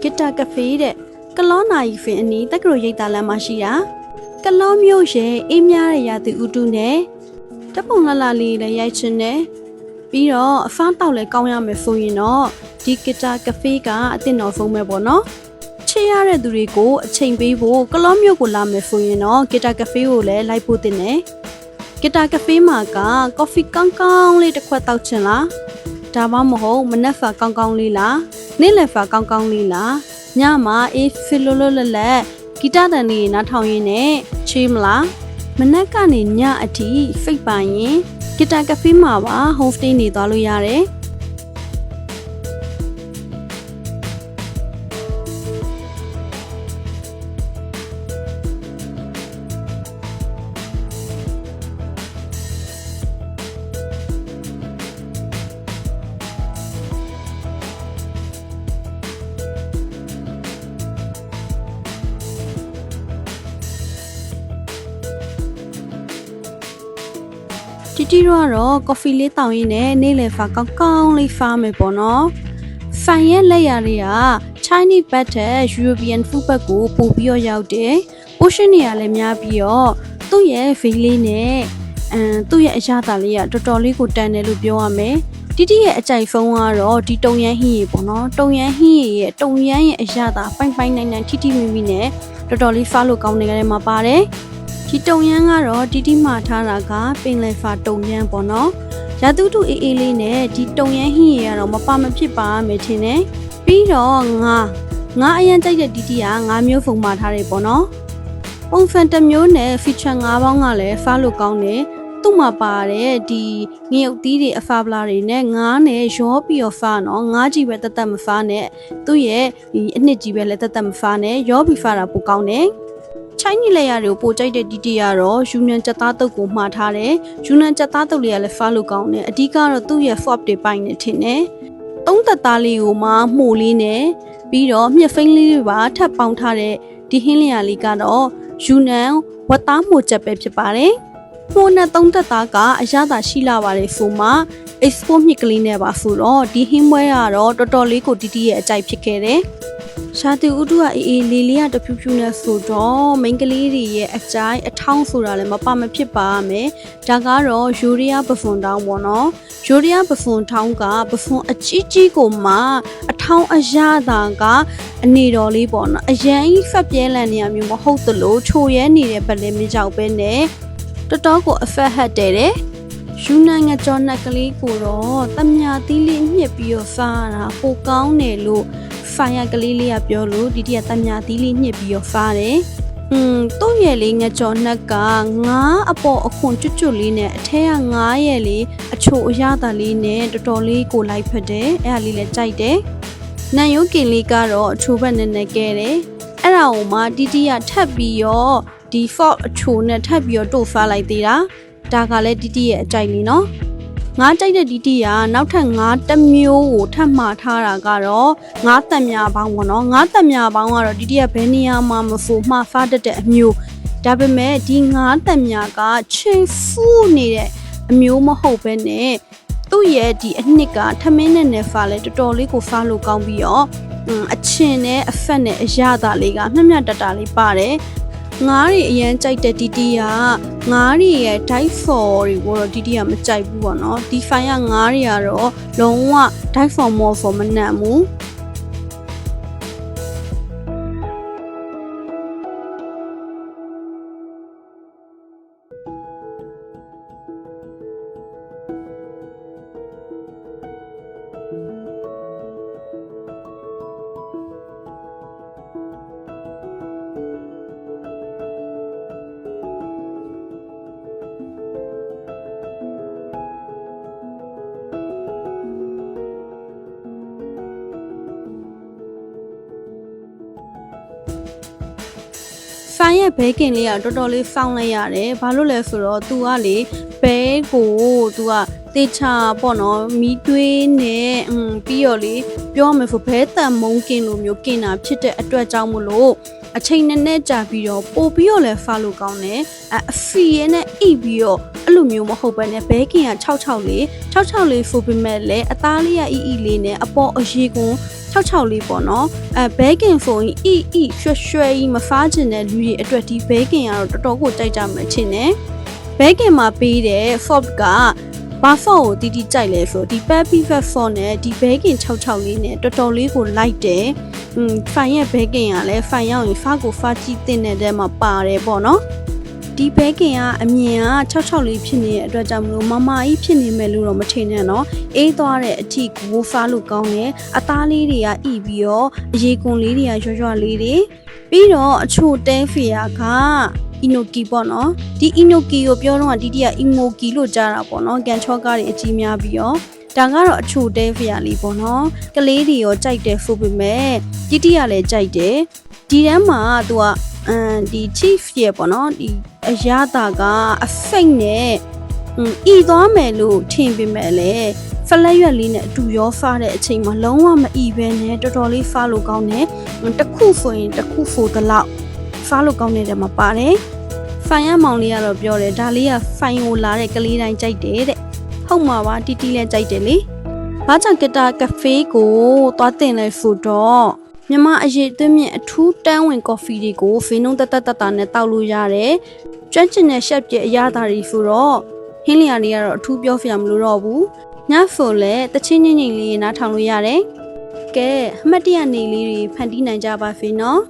ဂီတာကဖေးတဲ့ကလောနာရီဖင်အနီးတက္ကသိုလ်ရိပ်သာလမ်းမှာရှိတာကလောမျိုးရဲ့အေးမြတဲ့ရာသီဥတုနဲ့တပုံလှလှလေးလည်းရိုက်ချင်တယ်ပြီးတော့အဖမ်းတောက်လည်းကောင်းရမယ်ဆိုရင်တော့ဒီဂီတာကဖေးကအသင့်တော်ဆုံးပဲပေါ့နော်ချစ်ရတဲ့သူတွေကိုအချိန်ပေးဖို့ကလောမျိုးကိုလာမယ်ဆိုရင်တော့ဂီတာကဖေးကိုလည်းလိုက်ဖို့တင်တယ်ဂီတာကဖေးမှာကကော်ဖီကောင်းကောင်းလေးတစ်ခွက်တောက်ချင်လားဒါမှမဟုတ်မနက်ဖာကောင်းကောင်းလေးလား နေ့လည်ဖာကောင်းကောင်းလေးလားညမှာအေးဖီလိုလိုလက်လက်ဂီတတန်လေးနားထောင်ရင်းနဲ့ချေးမလားမနက်ကနေညအထိဖိတ်ပါရင်ဂီတာကဖေးမှာပါ home stay နေသွားလို့ရတယ် တီတီတို့ကတော့ကော်ဖီလေးတောင်းရင်းနဲ့နေ့လည်ဖာကောင်းကောင်းလေးဖားမယ်ပေါ့နော်။ဖိုင်ရဲ့လက်ရာတွေက Chinese bed တဲ့ European food bed ကိုပို့ပြီးတော့ရောက်တယ်။ portion တွေကလည်းများပြီးတော့သူ့ရဲ့ဖေးလေးနဲ့အမ်သူ့ရဲ့အရသာလေးကတော်တော်လေးကိုတန်တယ်လို့ပြောရမယ်။တီတီရဲ့အကြိုက်ဖုန်းကတော့ဒီတုံရန်ဟင်းရီပေါ့နော်။တုံရန်ဟင်းရီရဲ့တုံရန်ရဲ့အရသာပိုင်ပိုင်နိုင်နိုင်ထိထိမိမိနဲ့တော်တော်လေးဖားလို့ကောင်းနေကြတယ်မှာပါတယ်။ ဒီတုံရမ်းကတော့တီတီမှာထားတာကပင်လယ်ဖာတုံရမ်းပေါ့နော်။ရာတူတူအေးအေးလေးနဲ့ဒီတုံရမ်းဟင်းရကတော့မပါမဖြစ်ပါမယ်ထင်တယ်။ပြီးတော့ငါငါအရင်ကြိုက်တဲ့တီတီကငါမျိုးဖုံမှာထားတယ်ပေါ့နော်။ပုံဖန်တစ်မျိုးနဲ့ feature ၅ပေါင်းကလည်းဖားလို့ကောင်းတယ်။သူ့မှာပါတဲ့ဒီငရုတ်သီးတွေအဖာပလာတွေနဲ့ငါးနဲ့ရောပြီးတော့ဖားနော်ငါးကြီးပဲတက်တက်မဖားနဲ့သူ့ရဲ့ဒီအနှစ်ကြီးပဲလည်းတက်တက်မဖားနဲ့ရောပြီးဖားတာပိုကောင်းတယ် ချိုင်းနီလက်ရတွေကိုပိုကြိုက်တဲ့တီတီကတော့ယူနန်ချက်သားတုပ်ကိုမှားထားတယ်ယူနန်ချက်သားတုပ်လေးကလည်းဖားလို့ကောင်းတယ်အဓိကတော့သူ့ရဲ့ flop တွေပိုင်းနေထင်တယ်သုံးသက်သားလေးကိုမှမှုလေးနဲ့ပြီးတော့မြက်ဖိန်းလေးတွေပါထပ်ပေါင်းထားတဲ့ဒီဟင်းလျာလေးကတော့ယူနန်ဝတ်သားမှုချက်ပဲဖြစ်ပါတယ်မှုနဲ့သုံးသက်သားကအရသာရှိလာပါတယ်ဆိုမှ export မြစ်ကလေးနဲ့ပါဆိုတော့ဒီဟင်းပွဲကတော့တော်တော်လေးကိုတီတီရဲ့အကြိုက်ဖြစ်ခဲ့တယ် ရှာတူဥတုကအေးအေးလေးလေးကတဖြူဖြူနဲ့ဆိုတော့မိန်းကလေးတွေရဲ့အကြိုက်အထောင်းဆိုတာလည်းမပမဖြစ်ပါမယ်။ဒါကတော့ယူရီးယားပဖွန်တောင်းပေါ့နော်။ယူရီးယားပဖွန်တောင်းကပဖွန်အကြီးကြီးကိုမှအထောင်းအရသာကအနေတော်လေးပေါ့နော်။အရန်ကြီးဖက်ပြဲလန်နေရမျိုးမဟုတ်သလိုချိုရဲနေတဲ့ဗလဲမကြောက်ပဲနဲ့တော်တော်ကိုအဖက်ဟတ်တယ်တဲ့။ယူနန်ငကြောနက်ကလေးကိုတော့တမညာသီးလေးညှစ်ပြီးတော့စားရတာပိုကောင်းတယ်လို့ ဖိုင်ရကလေးလေးကပြောလို့ဒီတရတမညာသီးလေးညှစ်ပြီးတော့ဖားတယ်။อืมသူ့ရဲ့လေးငကြော်နှက်ကငါးအပေါ်အခွန်ကျွတ်ကျွတ်လေးနဲ့အထက်ကငါးရဲ့လေးအချိုအရသာလေးနဲ့တော်တော်လေးကိုလိုက်ဖက်တယ်။အဲ့ဒါလေးလည်းကြိုက်တယ်။နန်ယိုကင်လေးကတော့အချိုဘက်နဲ့နဲ့ကဲတယ်။အဲ့ဒါကိုမှတီတီကထပ်ပြီးတော့ဒီ fault အချိုနဲ့ထပ်ပြီးတော့တို့ဖားလိုက်သေးတာ။ဒါကလည်းတီတီရဲ့အကြိုက်လေးနော်။ ငါးကြိုက်တဲ့ဒီတီကနောက်ထပ်ငါးတစ်မျိုးကိုထပ်မှာထားတာကတော့ငါးသက်များပေါင်းပေါ့နော်ငါးသက်များပေါင်းကတော့ဒီတီကဘယ်နေရာမှာမဖို့မှားဖားတတ်တဲ့အမျိုးဒါပေမဲ့ဒီငါးသက်များကချိန်ဖူးနေတဲ့အမျိုးမဟုတ်ဘဲနဲ့သူ့ရဲ့ဒီအနှစ်ကထမင်းနဲ့နဲ့ဖားလဲတော်တော်လေးကိုဖားလို့ကောင်းပြီးတော့อืมအချင်နဲ့အဖက်နဲ့အရသာလေးကမျက်မျက်တတလေးပါတယ် ငါးတွေအရန်ကြိုက်တဲ့တီတီကငါးတွေရဲ့ dive for တွေကိုတော့တီတီကမကြိုက်ဘူးပေါ့နော်ဒီ file ကငါးတွေကတော့လုံးဝ dive for more for မနံ့ဘူး ဖိုင်ရဲ့ဘဲကင်လေးကတော်တော်လေးဖောင်းလိုက်ရတယ်။ဘာလို့လဲဆိုတော့ तू ကလေဘဲကို तू ကတေချာပေါ့နော်မီးသွေးနဲ့อืมပြီးတော့လေပြောမယ်ဆိုဘဲတန်မုံကင်လိုမျိုးကင်တာဖြစ်တဲ့အတွက်ကြောင့်မို့လို့ အချိန်နဲ့နဲ့ကြာပြီးတော့ပို့ပြီးတော့လဲဖားလို့ကောင်းတယ်။အအဖီရဲနဲ့အိပ်ပြီးတော့အဲ့လိုမျိုးမဟုတ်ဘဲနဲ့ဘဲကင်က66လေး66လေးဖူပေမဲ့လည်းအသားလေးကအီအီလေးနဲ့အပေါ်အရေကွန်66လေးပေါ့နော်အဲဘဲကင်ဖုန်းကြီးအီအီရွှဲရွှဲကြီးမဖားချင်တဲ့လူတွေအတွက်ဒီဘဲကင်ကတော့တော်တော်ကိုကြိုက်ကြမှာချင်တယ်ဘဲကင်မှာပေးတဲ့ Ford က ဘာဖော့ကိုတီတီကြိုက်လဲဆိုဒီ Peppy Fat Ford နဲ့ဒီဘဲကင်66လေးနဲ့တော်တော်လေးကိုလိုက်တယ်อืมဖိုင်ရဲ့ဘဲကင်ကလည်းဖိုင်ရောက်ရင်ဖားကိုဖားကြည့်တဲ့တဲ့ထဲမှာပါတယ်ပေါ့နော်ဒီဘဲကင်ကအမြင်က66လေးဖြစ်နေတဲ့အတွက်ကြောင့်မလို့မမကြီးဖြစ်နေမယ်လို့တော့မထင်နဲ့နော်အေးသွားတဲ့အထိကိုဖားလို့ကောင်းတယ်အသားလေးတွေကဣပြီးတော့အရေကွန်လေးတွေကရွရွလေးတွေပြီးတော့အချိုတဲဖီယာက အီနိုကီပေါ့နော်ဒီအီနိုကီကိုပြောတော့ဒီတီကအီမိုကီလို့ကြားတာပေါ့နော်ကန်ချောကားတွေအကြီးများပြီးတော့ဒါကတော့အချိုတဲဖီယာလေးပေါ့နော်ကလေးတွေရောကြိုက်တယ်ဆိုပေမဲ့တီတီကလည်းကြိုက်တယ်ဒီတန်းမှာသူကအမ်ဒီ chief ရဲ့ပေါ့နော်ဒီအရသာကအဖိတ်နဲ့อืมဤသွားမယ်လို့ထင်ပေမဲ့လေဖလက်ရွက်လေးနဲ့အတူရောဖားတဲ့အချိန်မှာလုံးဝမဤပဲနဲ့တော်တော်လေးဖားလို့ကောင်းတယ်တစ်ခုဆိုရင်တစ်ခုဖိုတလောက် ဖားလို့ကောင်းတဲ့ထဲမှာပါတယ်ဖိုင်ရမောင်လေးကတော့ပြောတယ်ဒါလေးကဖိုင်ကိုလာတဲ့ကလေးတိုင်းကြိုက်တယ်တဲ့ဟုတ်မှာပါတီတီလည်းကြိုက်တယ်လေဘာကြောင့်ကတာကဖေးကိုသွားတင်လဲဆိုတော့မြမအရေးသွင်းမြင့်အထူးတန်းဝင်ကော်ဖီတွေကိုဖေနုံတက်တက်တက်တာနဲ့တောက်လို့ရတယ်ကျွမ်းကျင်တဲ့ရှက်ပြအရသာတွေဆိုတော့ဟင်းလျာတွေကတော့အထူးပြောဖျာမလို့တော့ဘူးညဆိုလဲတချင်းငိမ့်ငိမ့်လေးနားထောင်လို့ရတယ်ကဲအမှတ်တရနေလေးတွေဖန်တီးနိုင်ကြပါဖေနော်